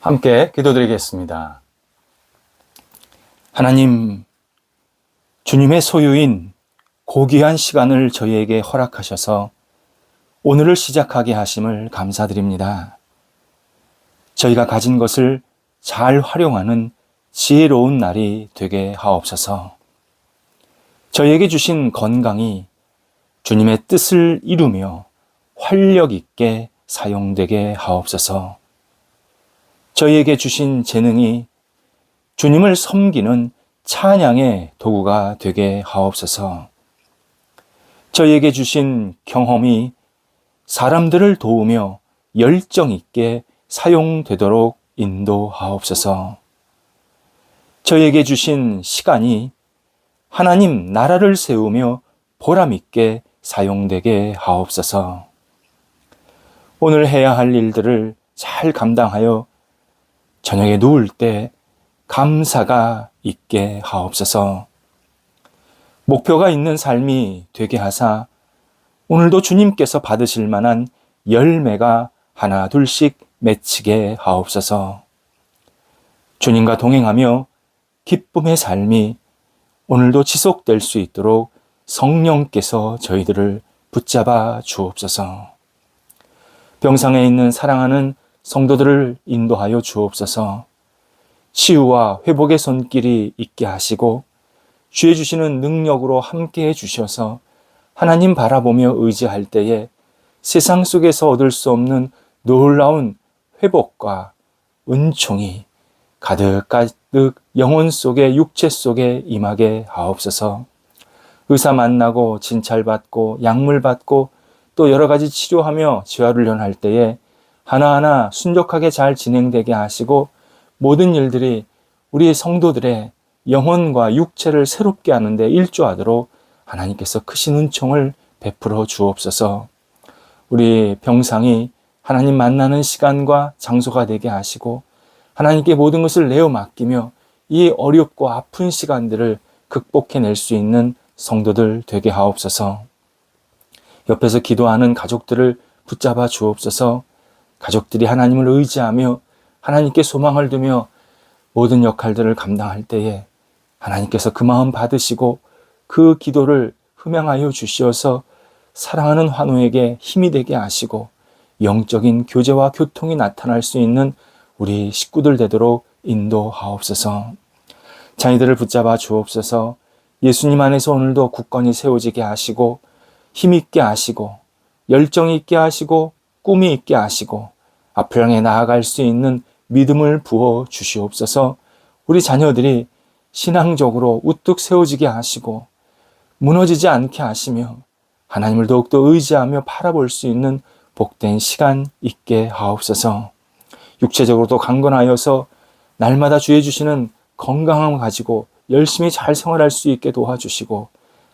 함께 기도드리겠습니다. 하나님, 주님의 소유인 고귀한 시간을 저희에게 허락하셔서 오늘을 시작하게 하심을 감사드립니다. 저희가 가진 것을 잘 활용하는 지혜로운 날이 되게 하옵소서. 저희에게 주신 건강이 주님의 뜻을 이루며 활력 있게 사용되게 하옵소서. 저희에게 주신 재능이 주님을 섬기는 찬양의 도구가 되게 하옵소서. 저희에게 주신 경험이 사람들을 도우며 열정 있게 사용되도록 인도하옵소서. 저희에게 주신 시간이 하나님 나라를 세우며 보람 있게 사용되게 하옵소서. 오늘 해야 할 일들을 잘 감당하여 저녁에 누울 때 감사가 있게 하옵소서. 목표가 있는 삶이 되게 하사 오늘도 주님께서 받으실 만한 열매가 하나 둘씩 맺히게 하옵소서. 주님과 동행하며 기쁨의 삶이 오늘도 지속될 수 있도록 성령께서 저희들을 붙잡아 주옵소서. 병상에 있는 사랑하는 성도들을 인도하여 주옵소서. 치유와 회복의 손길이 있게 하시고 주의 주시는 능력으로 함께 해 주셔서 하나님 바라보며 의지할 때에 세상 속에서 얻을 수 없는 놀라운 회복과 은총이 가득가득 영혼 속에 육체 속에 임하게 하옵소서. 의사 만나고 진찰받고 약물 받고 또 여러 가지 치료하며 재활훈련할 때에 하나하나 순적하게 잘 진행되게 하시고 모든 일들이 우리 성도들의 영혼과 육체를 새롭게 하는데 일조하도록 하나님께서 크신 은총을 베풀어 주옵소서. 우리 병상이 하나님 만나는 시간과 장소가 되게 하시고 하나님께 모든 것을 내어 맡기며 이 어렵고 아픈 시간들을 극복해낼 수 있는 성도들 되게 하옵소서. 옆에서 기도하는 가족들을 붙잡아 주옵소서. 가족들이 하나님을 의지하며 하나님께 소망을 두며 모든 역할들을 감당할 때에 하나님께서 그 마음 받으시고 그 기도를 흠양하여 주시어서 사랑하는 환우에게 힘이 되게 하시고 영적인 교제와 교통이 나타날 수 있는 우리 식구들 되도록 인도하옵소서. 자녀들을 붙잡아 주옵소서. 예수님 안에서 오늘도 굳건히 세워지게 하시고 힘 있게 하시고 열정 있게 하시고 꿈이 있게 하시고 앞을 향해 나아갈 수 있는 믿음을 부어 주시옵소서. 우리 자녀들이 신앙적으로 우뚝 세워지게 하시고 무너지지 않게 하시며 하나님을 더욱더 의지하며 바라볼 수 있는 복된 시간 있게 하옵소서. 육체적으로도 강건하여서 날마다 주해 주시는 건강함을 가지고 열심히 잘 생활할 수 있게 도와주시고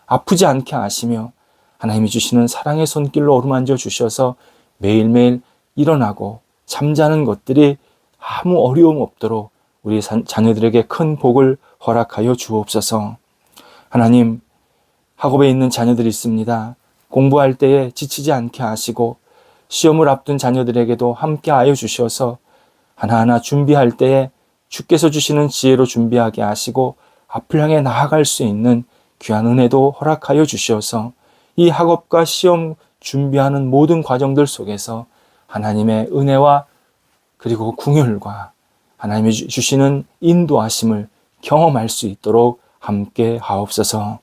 아프지 않게 하시며 하나님이 주시는 사랑의 손길로 어루만져 주셔서 매일매일 일어나고 잠자는 것들이 아무 어려움 없도록 우리 자녀들에게 큰 복을 허락하여 주옵소서. 하나님, 학업에 있는 자녀들이 있습니다. 공부할 때에 지치지 않게 하시고 시험을 앞둔 자녀들에게도 함께 하여 주셔서 하나하나 준비할 때에 주께서 주시는 지혜로 준비하게 하시고 앞을 향해 나아갈 수 있는 귀한 은혜도 허락하여 주셔서 이 학업과 시험 준비하는 모든 과정들 속에서 하나님의 은혜와 그리고 궁율과 하나님이 주시는 인도하심을 경험할 수 있도록 함께 하옵소서.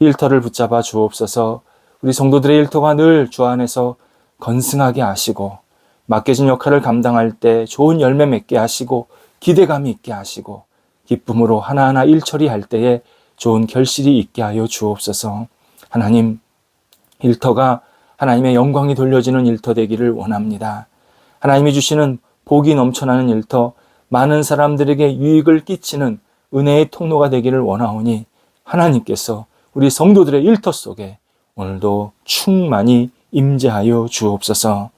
일터를 붙잡아 주옵소서. 우리 성도들의 일터가 늘 주 안에서 건승하게 하시고 맡겨진 역할을 감당할 때 좋은 열매 맺게 하시고 기대감이 있게 하시고 기쁨으로 하나하나 일 처리할 때에 좋은 결실이 있게 하여 주옵소서. 하나님, 일터가 하나님의 영광이 돌려지는 일터 되기를 원합니다. 하나님이 주시는 복이 넘쳐나는 일터, 많은 사람들에게 유익을 끼치는 은혜의 통로가 되기를 원하오니 하나님께서 우리 성도들의 일터 속에 오늘도 충만히 임재하여 주옵소서.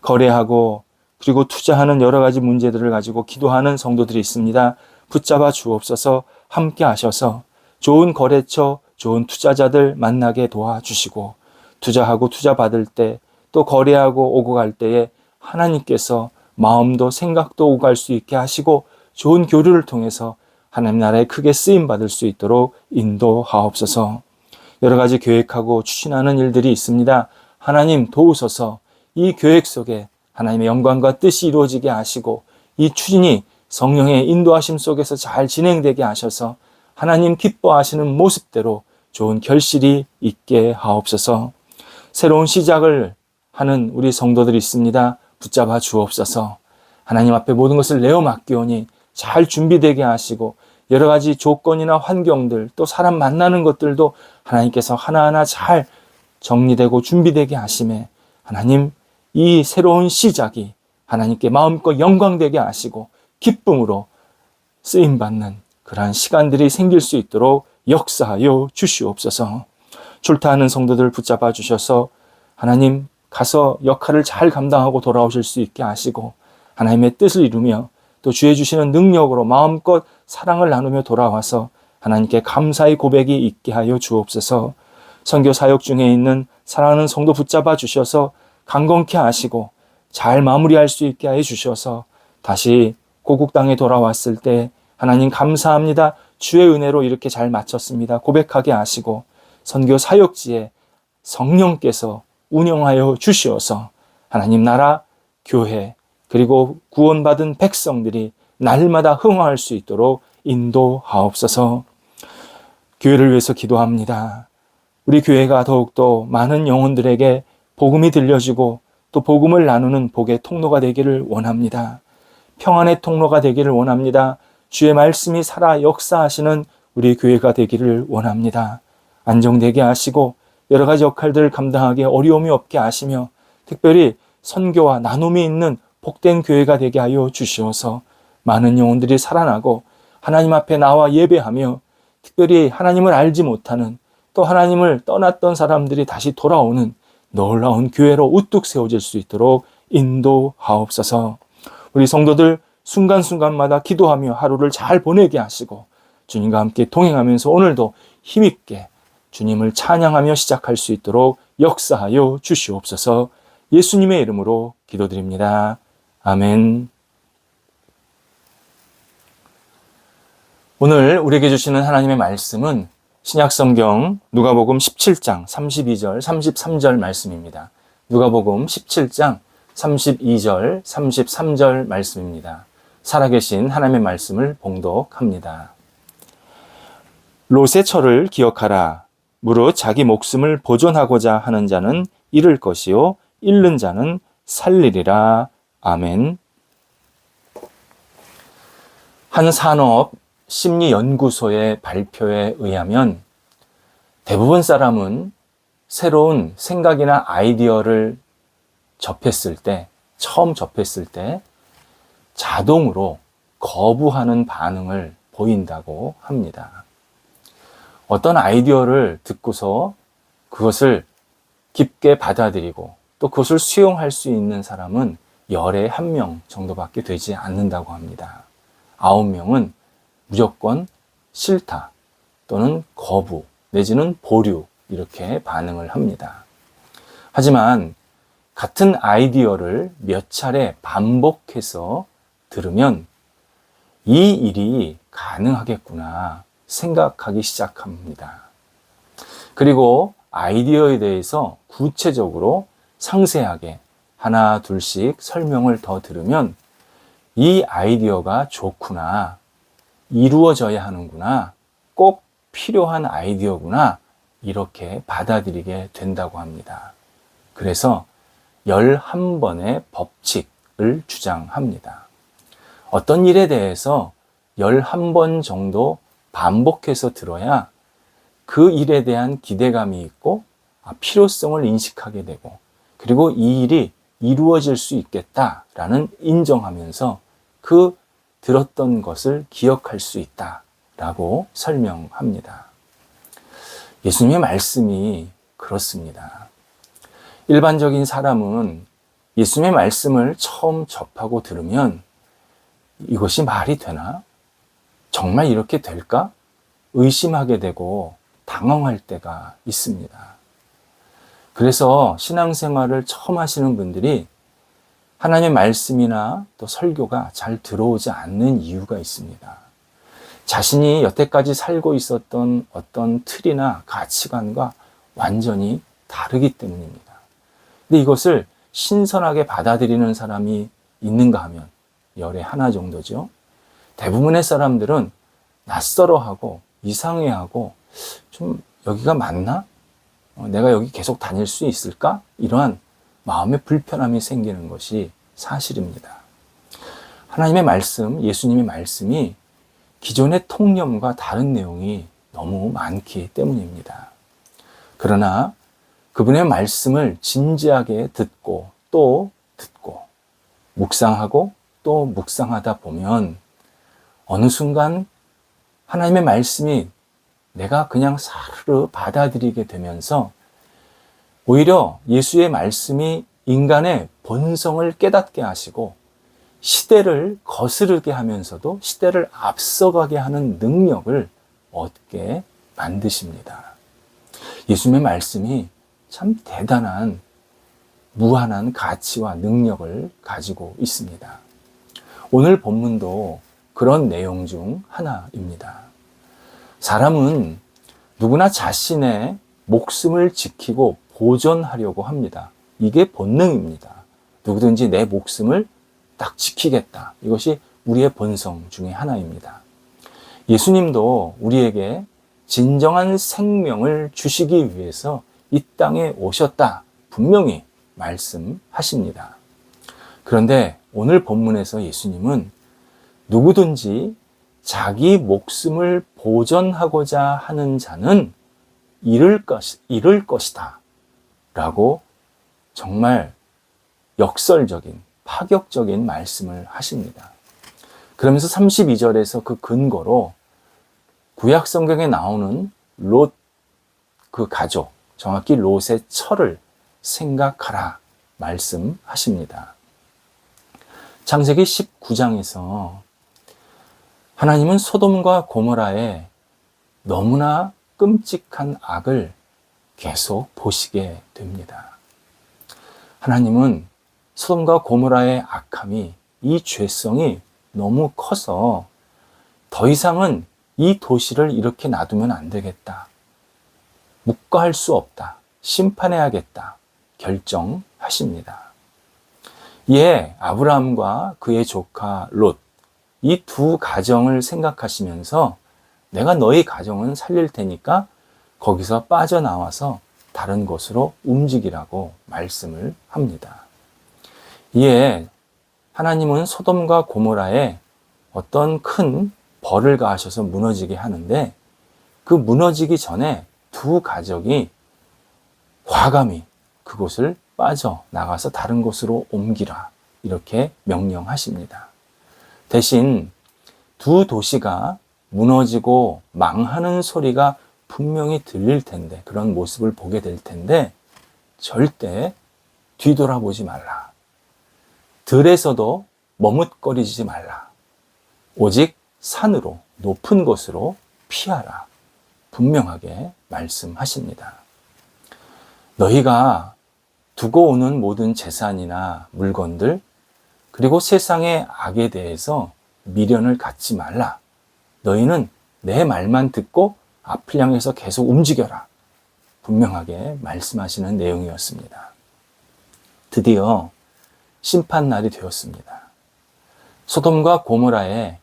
거래하고 그리고 투자하는 여러 가지 문제들을 가지고 기도하는 성도들이 있습니다. 붙잡아 주옵소서 함께 하셔서 좋은 거래처, 좋은 투자자들 만나게 도와주시고 투자하고 투자 받을 때 또 거래하고 오고 갈 때에 하나님께서 마음도 생각도 오갈 수 있게 하시고 좋은 교류를 통해서 하나님 나라에 크게 쓰임 받을 수 있도록 인도하옵소서. 여러 가지 계획하고 추진하는 일들이 있습니다. 하나님 도우소서 이 계획 속에 하나님의 영광과 뜻이 이루어지게 하시고 이 추진이 성령의 인도하심 속에서 잘 진행되게 하셔서 하나님 기뻐하시는 모습대로 좋은 결실이 있게 하옵소서. 새로운 시작을 하는 우리 성도들이 있습니다. 붙잡아 주옵소서. 하나님 앞에 모든 것을 내어 맡기오니 잘 준비되게 하시고 여러 가지 조건이나 환경들 또 사람 만나는 것들도 하나님께서 하나하나 잘 정리되고 준비되게 하심에 하나님 이 새로운 시작이 하나님께 마음껏 영광되게 하시고 기쁨으로 쓰임 받는 그러한 시간들이 생길 수 있도록 역사하여 주시옵소서. 출타하는 성도들 붙잡아 주셔서 하나님 가서 역할을 잘 감당하고 돌아오실 수 있게 하시고 하나님의 뜻을 이루며 또 주의 주시는 능력으로 마음껏 사랑을 나누며 돌아와서 하나님께 감사의 고백이 있게 하여 주옵소서. 선교 사역 중에 있는 사랑하는 성도 붙잡아 주셔서 강건케 하시고 잘 마무리할 수 있게 해 주셔서 다시 고국 땅에 돌아왔을 때 하나님 감사합니다. 주의 은혜로 이렇게 잘 마쳤습니다. 고백하게 하시고 선교 사역지에 성령께서 운영하여 주시어서 하나님 나라 교회 그리고 구원받은 백성들이 날마다 흥황할 수 있도록 인도하옵소서. 교회를 위해서 기도합니다. 우리 교회가 더욱더 많은 영혼들에게 복음이 들려지고 또 복음을 나누는 복의 통로가 되기를 원합니다. 평안의 통로가 되기를 원합니다. 주의 말씀이 살아 역사하시는 우리 교회가 되기를 원합니다. 안정되게 하시고 여러 가지 역할들을 감당하기에 어려움이 없게 하시며 특별히 선교와 나눔이 있는 복된 교회가 되게 하여 주시어서 많은 영혼들이 살아나고 하나님 앞에 나와 예배하며 특별히 하나님을 알지 못하는 또 하나님을 떠났던 사람들이 다시 돌아오는 놀라운 교회로 우뚝 세워질 수 있도록 인도하옵소서. 우리 성도들 순간순간마다 기도하며 하루를 잘 보내게 하시고 주님과 함께 동행하면서 오늘도 힘있게 주님을 찬양하며 시작할 수 있도록 역사하여 주시옵소서 예수님의 이름으로 기도드립니다. 아멘. 오늘 우리에게 주시는 하나님의 말씀은 신약성경 누가복음 17장 32절 33절 말씀입니다. 누가복음 17장 32절 33절 말씀입니다. 살아계신 하나님의 말씀을 봉독합니다. 롯의 철을 기억하라. 무릇 자기 목숨을 보존하고자 하는 자는 잃을 것이요 잃는 자는 살리리라. 아멘. 한 산업 심리 연구소의 발표에 의하면 대부분 사람은 새로운 생각이나 아이디어를 접했을 때, 처음 접했을 때 자동으로 거부하는 반응을 보인다고 합니다. 어떤 아이디어를 듣고서 그것을 깊게 받아들이고 또 그것을 수용할 수 있는 사람은 열에 한 명 정도밖에 되지 않는다고 합니다. 아홉 명은 무조건 싫다 또는 거부 내지는 보류 이렇게 반응을 합니다. 하지만 같은 아이디어를 몇 차례 반복해서 들으면 이 일이 가능하겠구나 생각하기 시작합니다. 그리고 아이디어에 대해서 구체적으로 상세하게 하나, 둘씩 설명을 더 들으면 이 아이디어가 좋구나, 이루어져야 하는구나, 꼭 필요한 아이디어구나, 이렇게 받아들이게 된다고 합니다. 그래서 11번의 법칙을 주장합니다. 어떤 일에 대해서 11번 정도 반복해서 들어야 그 일에 대한 기대감이 있고 아, 필요성을 인식하게 되고 그리고 이 일이 이루어질 수 있겠다라는 인정하면서 그 들었던 것을 기억할 수 있다라고 설명합니다. 예수님의 말씀이 그렇습니다. 일반적인 사람은 예수님의 말씀을 처음 접하고 들으면 이것이 말이 되나? 정말 이렇게 될까? 의심하게 되고 당황할 때가 있습니다. 그래서 신앙생활을 처음 하시는 분들이 하나님의 말씀이나 또 설교가 잘 들어오지 않는 이유가 있습니다. 자신이 여태까지 살고 있었던 어떤 틀이나 가치관과 완전히 다르기 때문입니다. 근데 이것을 신선하게 받아들이는 사람이 있는가 하면 열에 하나 정도죠. 대부분의 사람들은 낯설어하고 이상해하고 좀 여기가 맞나? 어, 내가 여기 계속 다닐 수 있을까? 이러한 마음의 불편함이 생기는 것이 사실입니다. 하나님의 말씀, 예수님의 말씀이 기존의 통념과 다른 내용이 너무 많기 때문입니다. 그러나 그분의 말씀을 진지하게 듣고 또 듣고 묵상하고 또 묵상하다 보면 어느 순간 하나님의 말씀이 내가 그냥 사르르 받아들이게 되면서 오히려 예수의 말씀이 인간의 본성을 깨닫게 하시고 시대를 거스르게 하면서도 시대를 앞서가게 하는 능력을 얻게 만드십니다. 예수님의 말씀이 참 대단한 무한한 가치와 능력을 가지고 있습니다. 오늘 본문도 그런 내용 중 하나입니다. 사람은 누구나 자신의 목숨을 지키고 보존하려고 합니다. 이게 본능입니다. 누구든지 내 목숨을 딱 지키겠다. 이것이 우리의 본성 중에 하나입니다. 예수님도 우리에게 진정한 생명을 주시기 위해서 이 땅에 오셨다. 분명히 말씀하십니다. 그런데 오늘 본문에서 예수님은 누구든지 자기 목숨을 보전하고자 하는 자는 잃을 것, 잃을 것이다. 라고 정말 역설적인, 파격적인 말씀을 하십니다. 그러면서 32절에서 그 근거로 구약 성경에 나오는 롯 그 가족, 정확히 롯의 철을 생각하라 말씀하십니다. 창세기 19장에서 하나님은 소돔과 고모라에 너무나 끔찍한 악을 계속 보시게 됩니다. 하나님은 소돔과 고모라의 악함이 이 죄성이 너무 커서 더 이상은 이 도시를 이렇게 놔두면 안 되겠다. 묵과할 수 없다. 심판해야겠다. 결정하십니다. 이에 아브라함과 그의 조카 롯, 이 두 가정을 생각하시면서 내가 너희 가정은 살릴 테니까 거기서 빠져나와서 다른 곳으로 움직이라고 말씀을 합니다. 이에 하나님은 소돔과 고모라에 어떤 큰 벌을 가하셔서 무너지게 하는데 그 무너지기 전에 두 가족이 과감히 그곳을 빠져나가서 다른 곳으로 옮기라. 이렇게 명령하십니다. 대신 두 도시가 무너지고 망하는 소리가 분명히 들릴 텐데, 그런 모습을 보게 될 텐데, 절대 뒤돌아보지 말라. 들에서도 머뭇거리지 말라. 오직 산으로, 높은 곳으로 피하라. 분명하게 말씀하십니다. 너희가 두고 오는 모든 재산이나 물건들, 그리고 세상의 악에 대해서 미련을 갖지 말라. 너희는 내 말만 듣고 앞을 향해서 계속 움직여라. 분명하게 말씀하시는 내용이었습니다. 드디어 심판날이 되었습니다. 소돔과 고모라에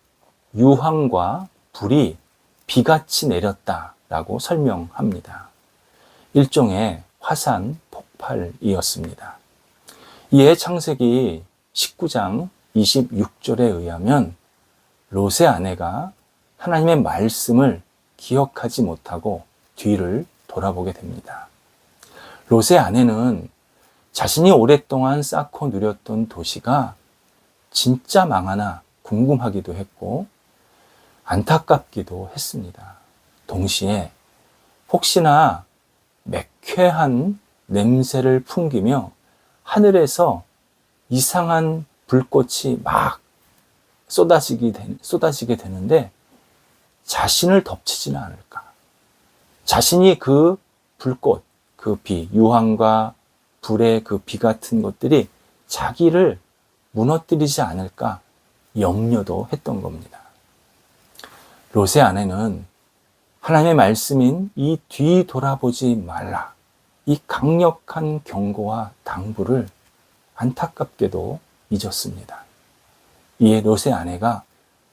유황과 불이 비같이 내렸다라고 설명합니다. 일종의 화산 폭발이었습니다. 이에 창세기 19장 26절에 의하면 롯의 아내가 하나님의 말씀을 기억하지 못하고 뒤를 돌아보게 됩니다. 롯의 아내는 자신이 오랫동안 쌓고 누렸던 도시가 진짜 망하나 궁금하기도 했고 안타깝기도 했습니다. 동시에 혹시나 매쾌한 냄새를 풍기며 하늘에서 이상한 불꽃이 막 쏟아지게, 되, 쏟아지게 되는데 자신을 덮치지는 않을까. 자신이 그 불꽃, 그 비, 유황과 불의 그 비 같은 것들이 자기를 무너뜨리지 않을까 염려도 했던 겁니다. 롯의 아내는 하나님의 말씀인 이 뒤 돌아보지 말라. 이 강력한 경고와 당부를 안타깝게도 잊었습니다. 이에 롯의 아내가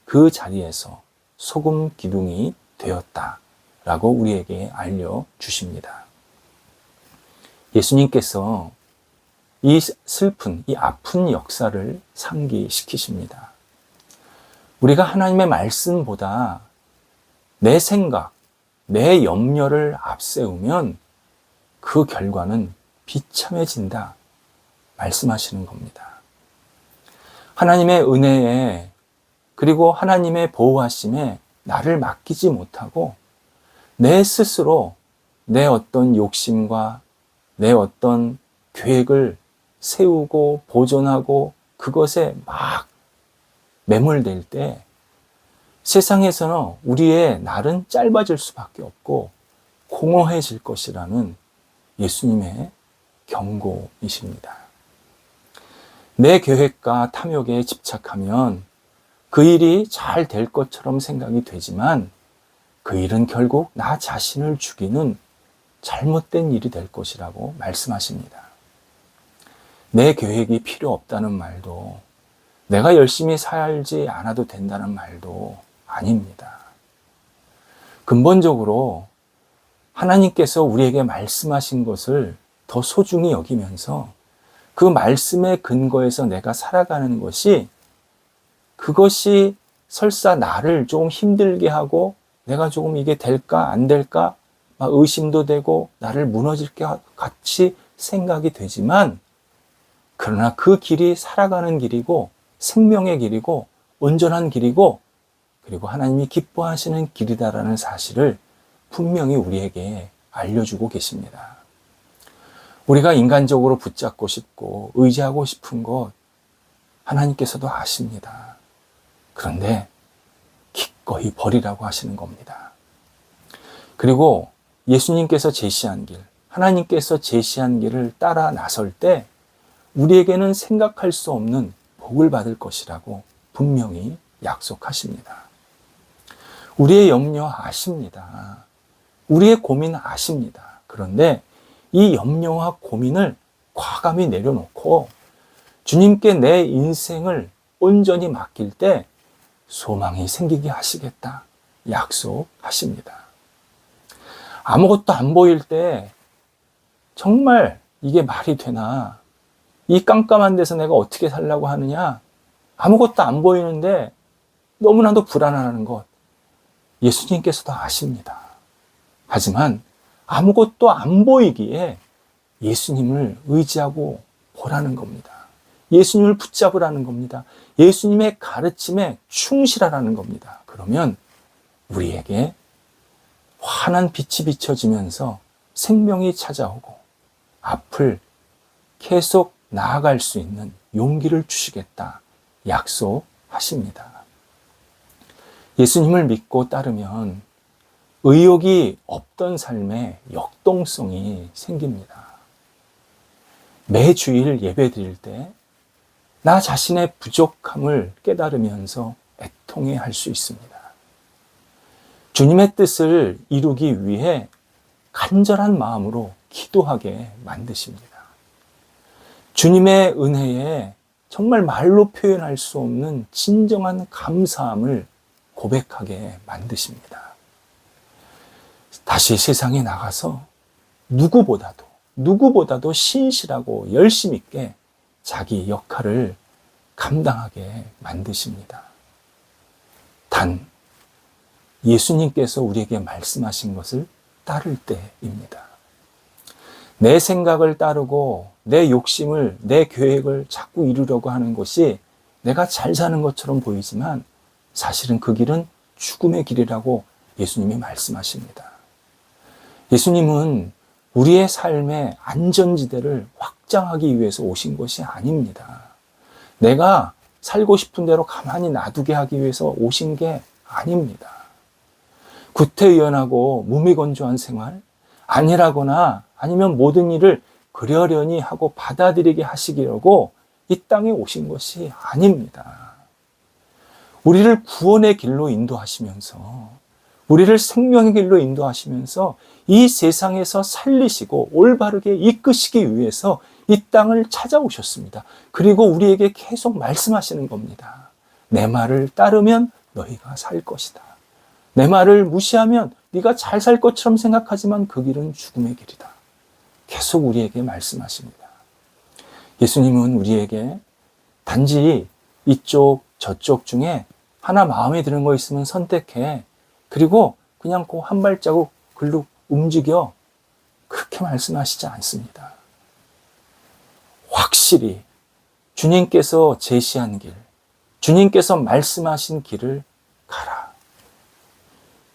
그 자리에서 소금 기둥이 되었다 라고 우리에게 알려주십니다. 예수님께서 이 슬픈, 이 아픈 역사를 상기시키십니다. 우리가 하나님의 말씀보다 내 생각, 내 염려를 앞세우면 그 결과는 비참해진다. 말씀하시는 겁니다. 하나님의 은혜에 그리고 하나님의 보호하심에 나를 맡기지 못하고 내 스스로 내 어떤 욕심과 내 어떤 계획을 세우고 보존하고 그것에 막 매몰될 때 세상에서는 우리의 날은 짧아질 수밖에 없고 공허해질 것이라는 예수님의 경고이십니다. 내 계획과 탐욕에 집착하면 그 일이 잘 될 것처럼 생각이 되지만 그 일은 결국 나 자신을 죽이는 잘못된 일이 될 것이라고 말씀하십니다. 내 계획이 필요 없다는 말도 내가 열심히 살지 않아도 된다는 말도 아닙니다. 근본적으로 하나님께서 우리에게 말씀하신 것을 더 소중히 여기면서 그 말씀의 근거에서 내가 살아가는 것이 그것이 설사 나를 조금 힘들게 하고 내가 조금 이게 될까 안 될까 막 의심도 되고 나를 무너질 것 같이 생각이 되지만 그러나 그 길이 살아가는 길이고 생명의 길이고 온전한 길이고 그리고 하나님이 기뻐하시는 길이다라는 사실을 분명히 우리에게 알려주고 계십니다. 우리가 인간적으로 붙잡고 싶고 의지하고 싶은 것 하나님께서도 아십니다. 그런데 기꺼이 버리라고 하시는 겁니다. 그리고 예수님께서 제시한 길, 하나님께서 제시한 길을 따라 나설 때 우리에게는 생각할 수 없는 복을 받을 것이라고 분명히 약속하십니다. 우리의 염려 아십니다. 우리의 고민 아십니다. 그런데 이 염려와 고민을 과감히 내려놓고 주님께 내 인생을 온전히 맡길 때 소망이 생기게 하시겠다. 약속하십니다. 아무것도 안 보일 때 정말 이게 말이 되나? 이 깜깜한 데서 내가 어떻게 살라고 하느냐? 아무것도 안 보이는데 너무나도 불안하는 것. 예수님께서도 아십니다. 하지만 아무것도 안 보이기에 예수님을 의지하고 보라는 겁니다. 예수님을 붙잡으라는 겁니다. 예수님의 가르침에 충실하라는 겁니다. 그러면 우리에게 환한 빛이 비춰지면서 생명이 찾아오고 앞을 계속 나아갈 수 있는 용기를 주시겠다 약속하십니다. 예수님을 믿고 따르면 의욕이 없던 삶에 역동성이 생깁니다. 매주일 예배 드릴 때 나 자신의 부족함을 깨달으면서 애통해 할 수 있습니다. 주님의 뜻을 이루기 위해 간절한 마음으로 기도하게 만드십니다. 주님의 은혜에 정말 말로 표현할 수 없는 진정한 감사함을 고백하게 만드십니다. 다시 세상에 나가서 누구보다도, 누구보다도 신실하고 열심 있게 자기 역할을 감당하게 만드십니다. 단, 예수님께서 우리에게 말씀하신 것을 따를 때입니다. 내 생각을 따르고 내 욕심을, 내 계획을 자꾸 이루려고 하는 것이 내가 잘 사는 것처럼 보이지만 사실은 그 길은 죽음의 길이라고 예수님이 말씀하십니다. 예수님은 우리의 삶의 안전지대를 확장하기 위해서 오신 것이 아닙니다. 내가 살고 싶은 대로 가만히 놔두게 하기 위해서 오신 게 아닙니다. 구태의연하고 무미건조한 생활, 아니라거나 아니면 모든 일을 그러려니 하고 받아들이게 하시기려고 이 땅에 오신 것이 아닙니다. 우리를 구원의 길로 인도하시면서 우리를 생명의 길로 인도하시면서 이 세상에서 살리시고 올바르게 이끄시기 위해서 이 땅을 찾아오셨습니다. 그리고 우리에게 계속 말씀하시는 겁니다. 내 말을 따르면 너희가 살 것이다. 내 말을 무시하면 네가 잘 살 것처럼 생각하지만 그 길은 죽음의 길이다. 계속 우리에게 말씀하십니다. 예수님은 우리에게 단지 이쪽 저쪽 중에 하나 마음에 드는 거 있으면 선택해. 그리고 그냥 그 한 발자국 글로 움직여. 그렇게 말씀하시지 않습니다. 확실히 주님께서 제시한 길, 주님께서 말씀하신 길을 가라.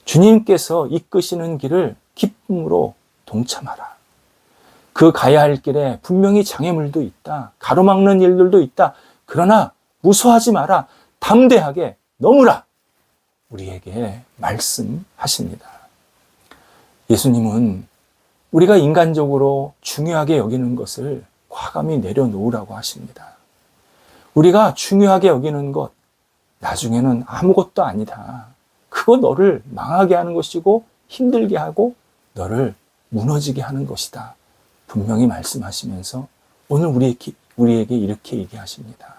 주님께서 이끄시는 길을 기쁨으로 동참하라. 그 가야 할 길에 분명히 장애물도 있다. 가로막는 일들도 있다. 그러나 무서워하지 마라. 담대하게 넘으라. 우리에게 말씀하십니다. 예수님은 우리가 인간적으로 중요하게 여기는 것을 과감히 내려놓으라고 하십니다. 우리가 중요하게 여기는 것, 나중에는 아무것도 아니다. 그거 너를 망하게 하는 것이고 힘들게 하고 너를 무너지게 하는 것이다. 분명히 말씀하시면서 오늘 우리에게, 이렇게 얘기하십니다.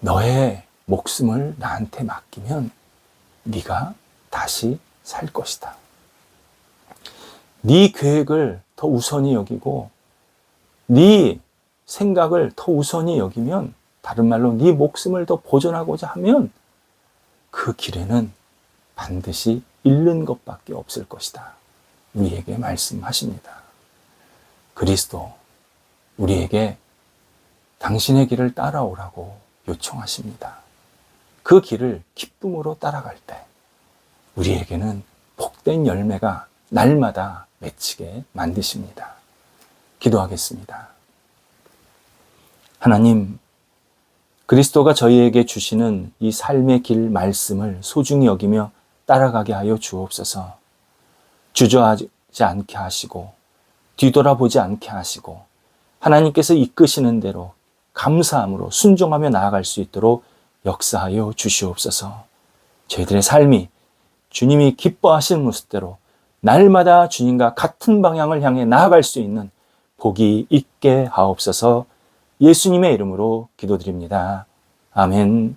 너의 목숨을 나한테 맡기면 네가 다시 살 것이다. 네 계획을 더 우선히 여기고 네 생각을 더 우선히 여기면 다른 말로 네 목숨을 더 보존하고자 하면 그 길에는 반드시 잃는 것밖에 없을 것이다. 우리에게 말씀하십니다. 그리스도 우리에게 당신의 길을 따라오라고 요청하십니다. 그 길을 기쁨으로 따라갈 때 우리에게는 복된 열매가 날마다 맺히게 만드십니다. 기도하겠습니다. 하나님, 그리스도가 저희에게 주시는 이 삶의 길 말씀을 소중히 여기며 따라가게 하여 주옵소서. 주저하지 않게 하시고 뒤돌아보지 않게 하시고 하나님께서 이끄시는 대로 감사함으로 순종하며 나아갈 수 있도록 역사하여 주시옵소서. 저희들의 삶이 주님이 기뻐하시는 모습대로 날마다 주님과 같은 방향을 향해 나아갈 수 있는 복이 있게 하옵소서 예수님의 이름으로 기도드립니다. 아멘.